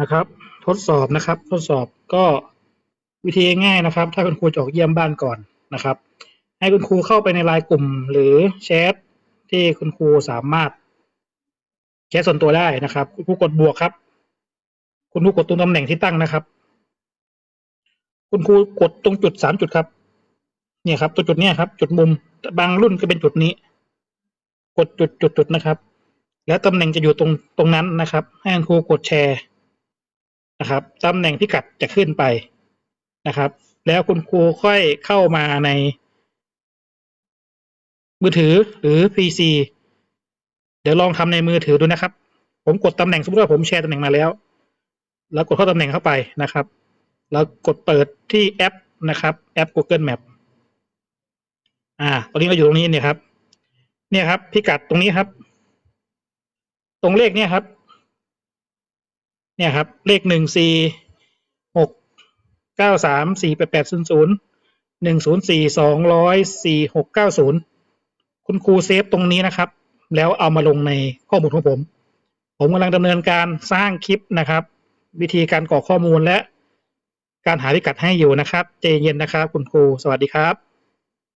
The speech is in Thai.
นะครับ ทดสอบนะครับ ทดสอบก็วิธีง่ายนะครับ ถ้าคุณครูจะออกเยี่ยมบ้านก่อนนะครับ ให้คุณครูเข้าไปในไลน์กลุ่ม หรือแชทที่คุณครูสามารถแชทส่วนตัวได้นะครับคุณครูกดบวกครับ คุณครูกดตรงตำแหน่งที่ตั้งนะครับ คุณครูกดตรงจุดสามจุดครับเนี่ยครับตัวจุดเนี้ยครับ จุดมุมบางรุ่นก็เป็นจุดนี้ กดจุดจุดจุดนะครับ แล้วตำแหน่งจะอยู่ตรงตรงนั้นนะครับ ให้คุณครูกดแชร์ นะครับตำแหน่งพิกัดจะขึ้นไปนะครับ แล้วคุณครูค่อยเข้ามาใน มือถือหรือ PC เดี๋ยวลองทำในมือถือดูนะครับ ผมกดตำแหน่งสมมติว่าผมแชร์ตำแหน่งมาแล้ว แล้วกดเข้าตำแหน่งเข้าไปนะครับ แล้วกดเปิดที่แอปนะครับ แอป Google Map อ่า ตอนนี้เราอยู่ตรงนี้เนี่ยครับ เนี่ยครับ พิกัดตรงนี้ครับ ตรงเลขเนี่ยครับ เนี่ยครับ เลขหนึ่งสี่หกเก้าสามสี่แปดแปดศูนย์ศูนย์หนึ่งศูนย์สี่สองร้อยสี่หกเก้าศูนย์คุณครูเซฟตรงนี้นะครับ แล้วเอามาลงในข้อมูลของผม ผมกำลังดำเนินการสร้างคลิปนะครับ วิธีการกรอกข้อมูลและการหาพิกัดให้อยู่นะครับใจเย็นนะครับ คุณครู สวัสดีครับ